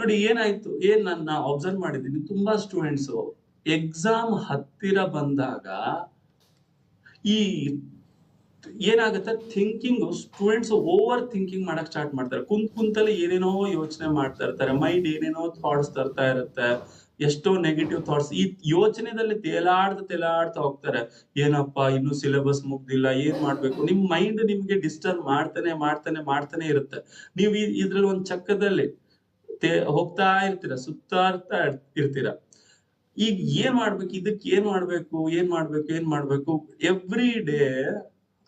ನೋಡಿ, ಏನಾಯ್ತು? ಏನ್ ನನ್ನ ಅಬ್ಸರ್ವ್ ಮಾಡಿದ್ದೀನಿ? ತುಂಬಾ ಸ್ಟೂಡೆಂಟ್ಸ್ ಎಕ್ಸಾಮ್ ಹತ್ತಿರ ಬಂದಾಗ ಈ ಏನಾಗುತ್ತೆ? ಥಿಂಕಿಂಗ್ ಸ್ಟೂಡೆಂಟ್ಸ್ ಓವರ್ ಥಿಂಕಿಂಗ್ ಮಾಡಕ್ ಸ್ಟಾರ್ಟ್ ಮಾಡ್ತಾರೆ. ಕುಂತ್ ಕುಂತಲ್ಲಿ ಏನೇನೋ ಯೋಚನೆ ಮಾಡ್ತಾ ಇರ್ತಾರೆ. ಮೈಂಡ್ ಏನೇನೋ ಥಾಟ್ಸ್ ತರ್ತಾ ಇರುತ್ತೆ. ಎಷ್ಟೋ ನೆಗೆಟಿವ್ ಥಾಟ್ಸ್ ಈ ಯೋಚನೆದಲ್ಲಿ ತೇಲಾಡ್ತಾ ತೇಲಾಡ್ತಾ ಹೋಗ್ತಾರೆ. ಏನಪ್ಪಾ, ಇನ್ನು ಸಿಲೆಬಸ್ ಮುಗ್ದಿಲ್ಲ, ಏನ್ ಮಾಡ್ಬೇಕು? ನಿಮ್ ಮೈಂಡ್ ನಿಮ್ಗೆ ಡಿಸ್ಟರ್ಬ್ ಮಾಡ್ತಾನೆ ಮಾಡ್ತಾನೆ ಮಾಡ್ತಾನೆ ಇರುತ್ತೆ. ನೀವು ಇದ್ರಲ್ಲಿ ಒಂದ್ ಚಕ್ಕದಲ್ಲಿ ತೇ- ಹೋಗ್ತಾ ಇರ್ತೀರ, ಸುತ್ತಾಡ್ತಾ ಇರ್- ಇರ್ತೀರ. ಈಗ ಏನ್ ಮಾಡ್ಬೇಕು? ಇದಕ್ಕೆ ಏನ್ ಮಾಡ್ಬೇಕು? ಏನ್ ಮಾಡ್ಬೇಕು? ಏನ್ ಮಾಡ್ಬೇಕು? ಎವ್ರಿ ಡೇ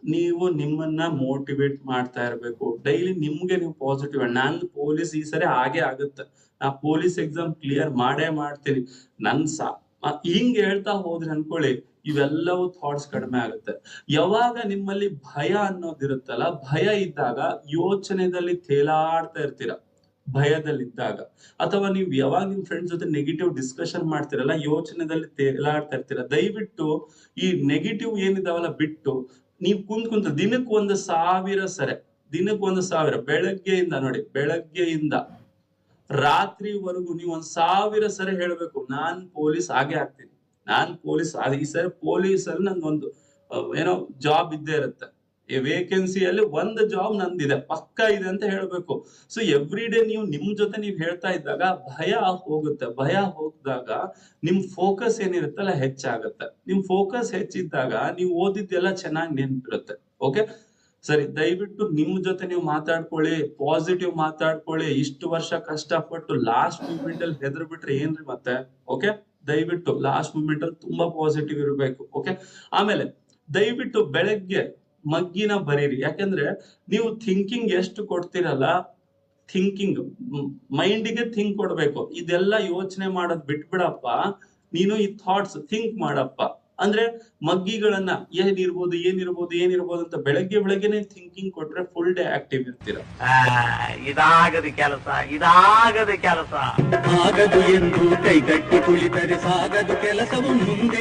ನೀವು ನಿಮ್ಮನ್ನ ಮೋಟಿವೇಟ್ ಮಾಡ್ತಾ ಇರ್ಬೇಕು. ಡೈಲಿ ನಿಮ್ಗೆ ನೀವು ಪಾಸಿಟಿವ್ ನಾನ್ ಪೊಲೀಸ್ ಈ ಸರಿ ಹಾಗೆ ಆಗುತ್ತೆ. ನಾ ಪೊಲೀಸ್ ಎಕ್ಸಾಮ್ ಕ್ಲಿಯರ್ ಮಾಡೇ ಮಾಡ್ತೀನಿ. ನನ್ ಸಾ ಹಿಂಗ್ ಹೇಳ್ತಾ ಹೋದ್ರೆ ಅನ್ಕೊಳ್ಳಿ, ಇವೆಲ್ಲವೂ ಥಾಟ್ಸ್ ಕಡಿಮೆ ಆಗುತ್ತೆ. ಯಾವಾಗ ನಿಮ್ಮಲ್ಲಿ ಭಯ ಅನ್ನೋದಿರುತ್ತಲ್ಲ, ಭಯ ಇದ್ದಾಗ ಯೋಚನೆದಲ್ಲಿ ತೇಲಾಡ್ತಾ ಇರ್ತೀರ. ಭಯದಲ್ಲಿದ್ದಾಗ. ಅಥವಾ ನೀವು ಯಾವಾಗ ನಿಮ್ ಫ್ರೆಂಡ್ಸ್ ಜೊತೆ ನೆಗೆಟಿವ್ ಡಿಸ್ಕಷನ್ ಮಾಡ್ತಿರಲ್ಲ, ಯೋಚನೆದಲ್ಲಿ ತೇಲಾಡ್ತಾ ಇರ್ತೀರ, ದಯವಿಟ್ಟು ಈ ನೆಗೆಟಿವ್ ಏನಿದಾವಲ್ಲ ಬಿಟ್ಟು, ನೀವು ಕುಂತ್ ಕುಂತ ದಿನಕ್ಕೆ ಒಂದು ಸಾವಿರ ಸರೆ, ದಿನಕ್ಕೆ ಒಂದು ಸಾವಿರ, ಬೆಳಗ್ಗೆಯಿಂದ ನೋಡಿ, ಬೆಳಗ್ಗೆಯಿಂದ ರಾತ್ರಿವರೆಗೂ ನೀವು ಒಂದ್ ಸಾವಿರ ಸರಿ ಹೇಳ್ಬೇಕು, ನಾನ್ ಪೊಲೀಸ್ ಆಗೇ ಆಗ್ತೀನಿ, ನಾನ್ ಪೊಲೀಸ್ ಈ ಸರಿ ಪೊಲೀಸ್ ಅಲ್ಲಿ ನಂದೊಂದು ಏನೋ ಜಾಬ್ ಇದ್ದೇ ಇರುತ್ತೆ. ವೇಕೆನ್ಸಿಯಲ್ಲಿ ಒಂದು ಜಾಬ್ ನಂದಿದೆ, ಪಕ್ಕ ಇದೆ ಅಂತ ಹೇಳ್ಬೇಕು. ಸೊ ಎವ್ರಿ ಡೇ ನೀವು ನಿಮ್ ಜೊತೆ ನೀವು ಹೇಳ್ತಾ ಇದ್ದಾಗ ಭಯ ಹೋಗುತ್ತೆ. ಭಯ ಹೋಗ್ದಾಗ ನಿಮ್ ಫೋಕಸ್ ಏನಿರುತ್ತಲ್ಲ ಹೆಚ್ಚಾಗತ್ತೆ. ನಿಮ್ ಫೋಕಸ್ ಹೆಚ್ಚಿದ್ದಾಗ ನೀವು ಓದಿದ್ದೆಲ್ಲ ಚೆನ್ನಾಗಿ ನೆನ್ಪಿರುತ್ತೆ. ಓಕೆ ಸರಿ, ದಯವಿಟ್ಟು ನಿಮ್ ಜೊತೆ ನೀವು ಮಾತಾಡ್ಕೊಳ್ಳಿ ಪಾಸಿಟಿವ್ ಮಾತಾಡ್ಕೊಳ್ಳಿ. ಇಷ್ಟು ವರ್ಷ ಕಷ್ಟಪಟ್ಟು ಲಾಸ್ಟ್ ಮೂಮೆಂಟ್ ಅಲ್ಲಿ ಹೆದರ್ ಬಿಟ್ರೆ ಏನ್ರಿ ಮತ್ತೆ? ಓಕೆ ದಯವಿಟ್ಟು ಲಾಸ್ಟ್ ಮೂಮೆಂಟ್ ಅಲ್ಲಿ ತುಂಬಾ ಪಾಸಿಟಿವ್ ಇರಬೇಕು. ಓಕೆ ಆಮೇಲೆ ದಯವಿಟ್ಟು ಬೆಳಗ್ಗೆ ಮಗ್ಗಿನ ಬರೀರಿ. ಯಾಕಂದ್ರೆ ನೀವು ಥಿಂಕಿಂಗ್ ಎಷ್ಟು ಕೊಡ್ತೀರಲ್ಲ ಥಿಂಕಿಂಗ್ ಮೈಂಡಿಗೆ ಥಿಂಕ್ ಕೊಡ್ಬೇಕು. ಇದೆಲ್ಲ ಯೋಚನೆ ಮಾಡೋದ್ ಬಿಟ್ಬಿಡಪ್ಪ. ನೀನು ಈ ಥಾಟ್ಸ್ ಥಿಂಕ್ ಮಾಡಪ್ಪ. ಅಂದ್ರೆ ಮಗ್ಗಿಗಳನ್ನ ಏನಿರ್ಬೋದು ಏನಿರ್ಬೋದು ಏನಿರ್ಬೋದು ಅಂತ ಬೆಳಗ್ಗೆ ಬೆಳಗ್ಗೆನೆ ಥಿಂಕಿಂಗ್ ಕೊಟ್ರೆ ಫುಲ್ ಡೇ ಆಕ್ಟಿವ್ ಇರ್ತೀರ. ಆ, ಇದಾಗದ ಕೆಲಸ ಇದಾಗದ ಕೆಲಸ. ಆಗದು ಎಂದು ಕೈಗಟ್ಟಿ ಕುಳಿತರೆ ಸಾಗದು ಕೆಲಸವು ಮುಂದೆ